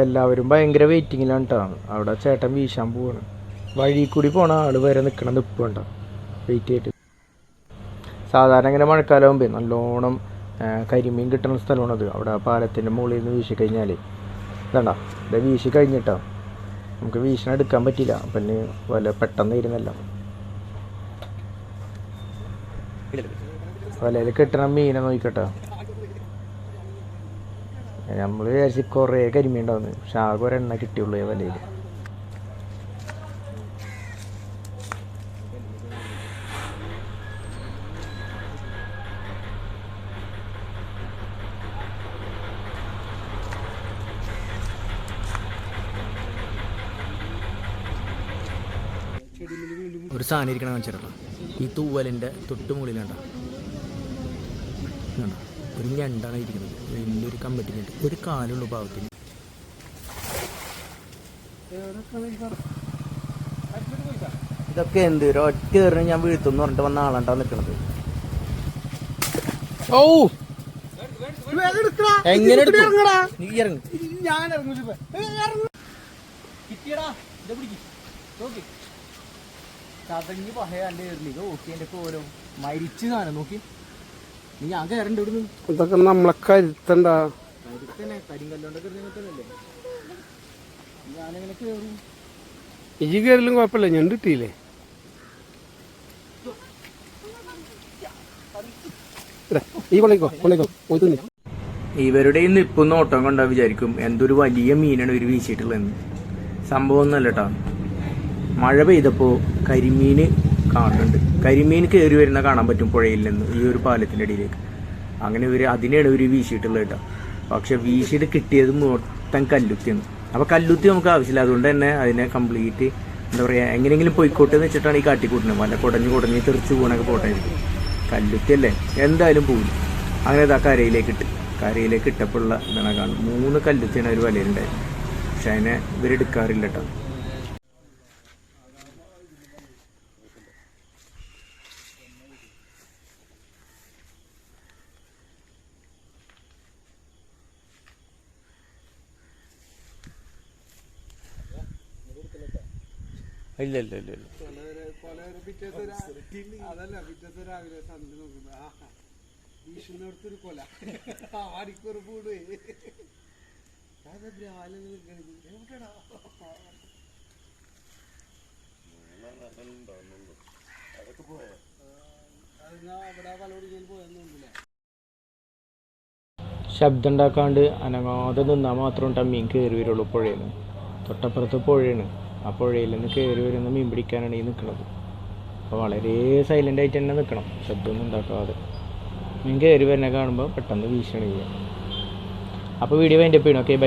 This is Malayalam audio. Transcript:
എല്ലാവരും ഭയങ്കര വെയിറ്റിങ്ങിലാണ് കേട്ടോ അവിടെ ചേട്ടൻ വീശാൻ പോവാണ്. വഴി കൂടി പോണ ആൾ വരെ നിൽക്കണം നിൽപ്പുണ്ട വെയിറ്റ് ചെയ്തിട്ട്. സാധാരണ ഇങ്ങനെ മഴക്കാലം ആകുമ്പോൾ നല്ലോണം കരിമീൻ കിട്ടുന്ന സ്ഥലമാണത് അവിടെ പാലത്തിന്റെ മുകളിൽ നിന്ന് വീശി കഴിഞ്ഞാൽ ഇതണ്ട ഇത് വീശി കഴിഞ്ഞിട്ടോ. നമുക്ക് വീശിനെടുക്കാൻ പറ്റില്ല. പിന്നെ വല്ല പെട്ടെന്ന് ഇരുന്നല്ല വലയിൽ കിട്ടണ മീനെ നോക്കിക്കട്ടോ. നമ്മൾ വിചാരിച്ച് കുറേ കരിമീൻ ഉണ്ടാവുന്നു. പക്ഷെ ആകെ ഒരെണ്ണ കിട്ടിയുള്ളൂ ഈ വലയിൽ ഒരു സാധനം ഇരിക്കണം വെച്ചിട്ടുള്ള ഈ തൂവലിന്റെ തൊട്ട് മുകളിലുണ്ട ഒരു ഞണ്ടാണ് ഇരിക്കുന്നത്. വലിയൊരു കമ്പറ്റി ഞണ്ട് ഒരു കാലുള്ള ഭാഗത്തിന്. ഇതൊക്കെ എന്ത്? ഒറ്റ കയറി ഞാൻ വീഴ്ത്തുന്ന് പറഞ്ഞിട്ട് വന്ന ആളാണ്ടാ നിൽക്കുന്നത്. ഓ എങ്ങനെ? നീ ഇറങ്ങി. ഞാൻ ഇറങ്ങും. കിട്ടിയടാ. ഇത് പിടിക്ക്. നോക്കി. ചതഞ്ഞ് പഹയാണ്ട് എറിഞ്ഞു ഓക്കെ എന്റെ ഓരോ മരിച്ചു സാധനം. നോക്കി. നീ ഞാൻ കയറണ്ട ഇവിടുന്ന്. ഇതൊക്കെ നമ്മളെ കരുത്തണ്ട. തന്നെ കരിങ്കല്ലോണ്ടൊക്കെ എറിഞ്ഞിട്ടല്ലേ ഞാനെങ്ങനെ കയറും ഈ കയറിലും കുഴപ്പമില്ല. ഞാൻ കിട്ടിയില്ലേ? ഈ കൊള്ളിക്കോ കൊള്ളിക്കോ പോയി തിന്നു. ഇവരുടെ ഈ നിപ്പും നോട്ടം കണ്ടാ വിചാരിക്കും എന്തൊരു വലിയ മീനാണ് ഇവർ വീശിയിട്ടുള്ളതെന്ന്. സംഭവം ഒന്നല്ല കേട്ടോ മഴ പെയ്തപ്പോൾ കരിമീൻ കാണുന്നുണ്ട്. കരിമീൻ കയറി വരുന്ന കാണാൻ പറ്റും പുഴയിൽ നിന്ന് ഈ ഒരു പാലത്തിന്റെ അടിയിലേക്ക്. അങ്ങനെ ഇവർ അതിനെയാണ് ഒരു വീശിയിട്ടുള്ളത് കേട്ടോ. പക്ഷെ വീശിയിട്ട് കിട്ടിയത് മൊത്തം കല്ലുത്തിയാണ്. അപ്പോൾ കല്ലുത്തി നമുക്ക് ആവശ്യമില്ല. അതുകൊണ്ട് തന്നെ അതിനെ കംപ്ലീറ്റ് എന്താ പറയുക എങ്ങനെയെങ്കിലും പോയിക്കോട്ടെ എന്ന് വെച്ചിട്ടാണ് ഈ കാട്ടിക്കൂട്ടുന്നത്. വല്ല കുടഞ്ഞു കുടഞ്ഞ് തെറിച്ച് പോകണൊക്കെ പോട്ടെ കല്ലുത്തി അല്ലേ എന്തായാലും പോകില്ല അങ്ങനെ ഇതാ കരയിലേക്ക് ഇട്ട്. കരയിലേക്ക് ഇട്ടപ്പോഴുള്ള ഇതാണ് കാണുന്നത്. മൂന്ന് കല്ലുത്തിയാണ് ഒരു വലയിലുണ്ടായത്. പക്ഷെ അതിനെ ഇവരെടുക്കാറില്ല കേട്ടോ. ഇല്ല ഇല്ല ഇല്ല ഇല്ല പോയെന്നില്ല ശബ്ദം ഉണ്ടാക്കാണ്ട് അനങ്ങാതെ നിന്നാ മാത്രം ടമ്മീൻ മീൻ കയറി വരുള്ളൂ പുഴയിൽ തൊട്ടപ്പുറത്ത് പുഴയാണ്. ആ പുഴയിൽ നിന്ന് കയറി വരുന്ന മീൻ പിടിക്കാനാണ് ഈ നിൽക്കുന്നത് അപ്പോൾ വളരെ സൈലന്റ് ആയിട്ട് തന്നെ നിൽക്കണം ശബ്ദമൊന്നും ഉണ്ടാക്കാതെ. മീൻ കയറി വരുന്ന കാണുമ്പോൾ പെട്ടെന്ന് വീശണ അപ്പോൾ വീഡിയോ വൈൻഡപ്പ് ചെയ്യണം. Okay bye